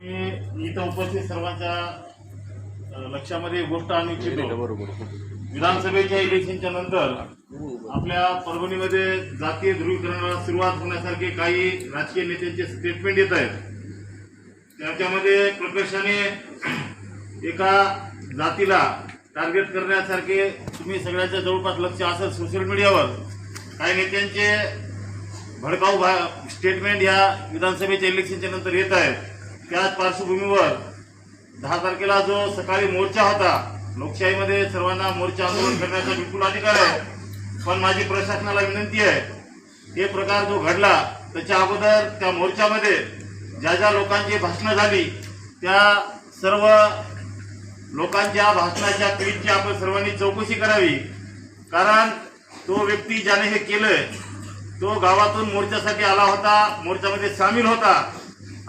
इथं उपस्थित सर्वांच्या लक्षामध्ये गोष्ट आणू इच्छितो विधानसभेच्या इलेक्शनच्या नंतर आपल्या परभणीमध्ये जातीय ध्रुवीकरणाला सुरुवात होण्यासारखे काही राजकीय नेत्यांचे स्टेटमेंट येत आहेत. त्याच्यामध्ये प्रकर्षाने एका जातीला टार्गेट करण्यासारखे तुम्ही सगळ्यांच्या जवळपास लक्ष असेल सोशल मीडियावर काही नेत्यांचे भडकाऊ भा स्टेटमेंट या विधानसभेच्या इलेक्शनच्या नंतर येत आहेत. त्याच पार्श्वभूमीवर दहा तारखेला जो सकाळी मोर्चा होता लोकशाहीमध्ये सर्वांना मोर्चा आंदोलन करण्याचा बिलकुल अधिकार आहे पण माझी प्रशासनाला विनंती आहे हे प्रकार जो घडला त्याच्या अगोदर त्या मोर्चामध्ये ज्या ज्या लोकांची भाषणं झाली त्या सर्व लोकांच्या भाषणाच्या क्लिपची आपण सर्वांनी चौकशी करावी कारण तो व्यक्ती ज्याने हे केलं तो गावातून मोर्चासाठी आला होता मोर्चामध्ये सामील होता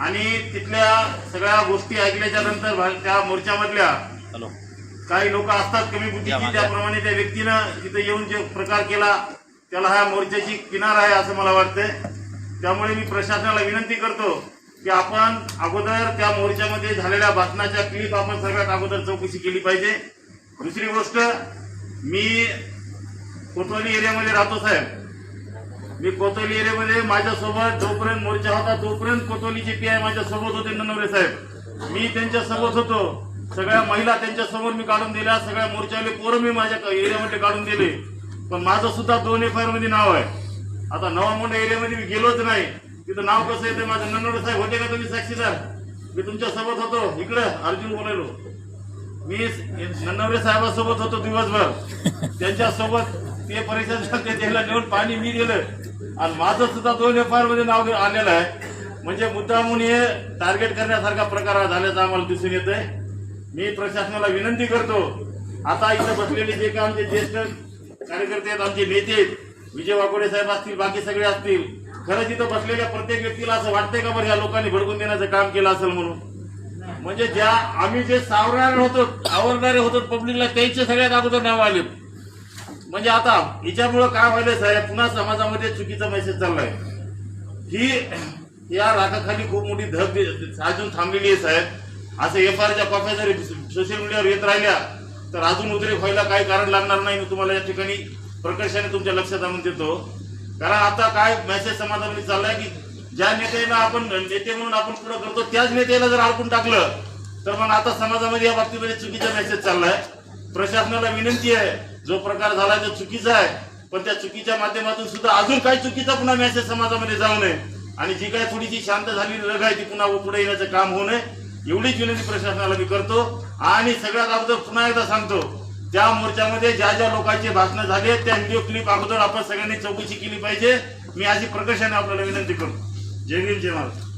आणि तिथल्या सगळ्या गोष्टी ऐकल्याच्या नंतर त्या मोर्चामधल्या काही लोक असतात कमी बुद्धीची त्याप्रमाणे त्या व्यक्तीनं तिथं येऊन जे प्रकार केला त्याला हा मोर्चाची किनार आहे असं मला वाटतंय. त्यामुळे मी प्रशासनाला विनंती करतो की आपण अगोदर त्या मोर्चामध्ये झालेल्या भाषणाच्या क्लिप आपण सगळ्यात अगोदर चौकशी केली पाहिजे. दुसरी गोष्ट मी कोतवाली एरियामध्ये राहतो साहेब. मी कोतोली एरियामध्ये माझ्यासोबत जोपर्यंत मोर्चा होता तोपर्यंत कोतोलीचे पी आय माझ्यासोबत होते ननवरे साहेब. मी त्यांच्यासोबत होतो. सगळ्या महिला त्यांच्यासमोर मी काढून दिल्या. सगळ्या मोर्चाले पोरं मी माझ्या एरियामध्ये काढून दिले. पण माझं सुद्धा दोन एफ आयमध्ये नाव आहे. आता नवा मोठ्या एरियामध्ये मी गेलोच नाही. तिथं नाव कसं येतं माझं? ननवरे साहेब होते का तुम्ही साक्षीदार? मी तुमच्यासोबत होतो. इकडं अर्जुन बोलायलो. मी नन्नवरे साहेबांसोबत होतो दिवसभर. त्यांच्यासोबत ते परिषद झाले त्याला नेऊन पाणी मी दिलं. आणि माझं सुद्धा दोन एफ आयमध्ये नाव आलेलं आहे. म्हणजे मुद्दामून हे टार्गेट करण्यासारखा प्रकार हा झाल्याचं आम्हाला दिसून येत आहे मी प्रशासनाला विनंती करतो. आता इथं बसलेले जे का आमचे ज्येष्ठ कार्यकर्ते आहेत आमचे नेते आहेत विजय वाकोडे साहेब असतील बाकी सगळे असतील खरंच इथं बसलेल्या प्रत्येक व्यक्तीला असं वाटतंय का बरं या लोकांनी भडकून देण्याचं काम केलं असेल म्हणून? म्हणजे ज्या आम्ही जे सावरणारे होतो आवरणारे होतो पब्लिकला त्याचे सगळ्यात अगोदर नाव आले म्हणजे आता हिच्यामुळं काय व्हायलंय साहेब? पुन्हा समाजामध्ये चुकीचा मेसेज चाललाय. ही या रागाखाली खूप मोठी धग अजून थांबलेली आहे साहेब. असं एफ आरच्या कॉप्या जरी सोशल मीडियावर येत राहिल्या तर अजून उद्रेक व्हायला काही कारण लागणार नाही मी तुम्हाला या ठिकाणी प्रकर्षाने तुमच्या लक्षात आणून देतो. कारण आता काय मेसेज समाजामध्ये चाललाय की ज्या नेत्याला आपण नेते म्हणून आपण पुढे करतो त्याच नेत्याला जर अडकून टाकलं तर मग आता समाजामध्ये या बाबतीमध्ये चुकीचा मेसेज चाललाय. प्रशासनाला विनंती आहे. जो प्रकार झाला तो चुकीचा आहे. पण त्या चुकीच्या माध्यमातून सुद्धा अजून काही चुकीचा पुन्हा मेसेज समाजामध्ये जाऊ नये. आणि जी काय थोडीशी शांत झालेली रग आहे ती पुन्हा पुढे येण्याचं काम होऊ नये. एवढीच विनंती प्रशासनाला मी करतो. आणि सगळ्यात अगोदर पुन्हा एकदा सांगतो त्या मोर्चामध्ये ज्या ज्या लोकांचे भाषणं झाले त्या व्हिडिओ क्लिप अगोदर आपण सगळ्यांनी चौकशी केली पाहिजे. मी अशी प्रकर्षाने आपल्याला विनंती करतो. जय भीम जय महाराज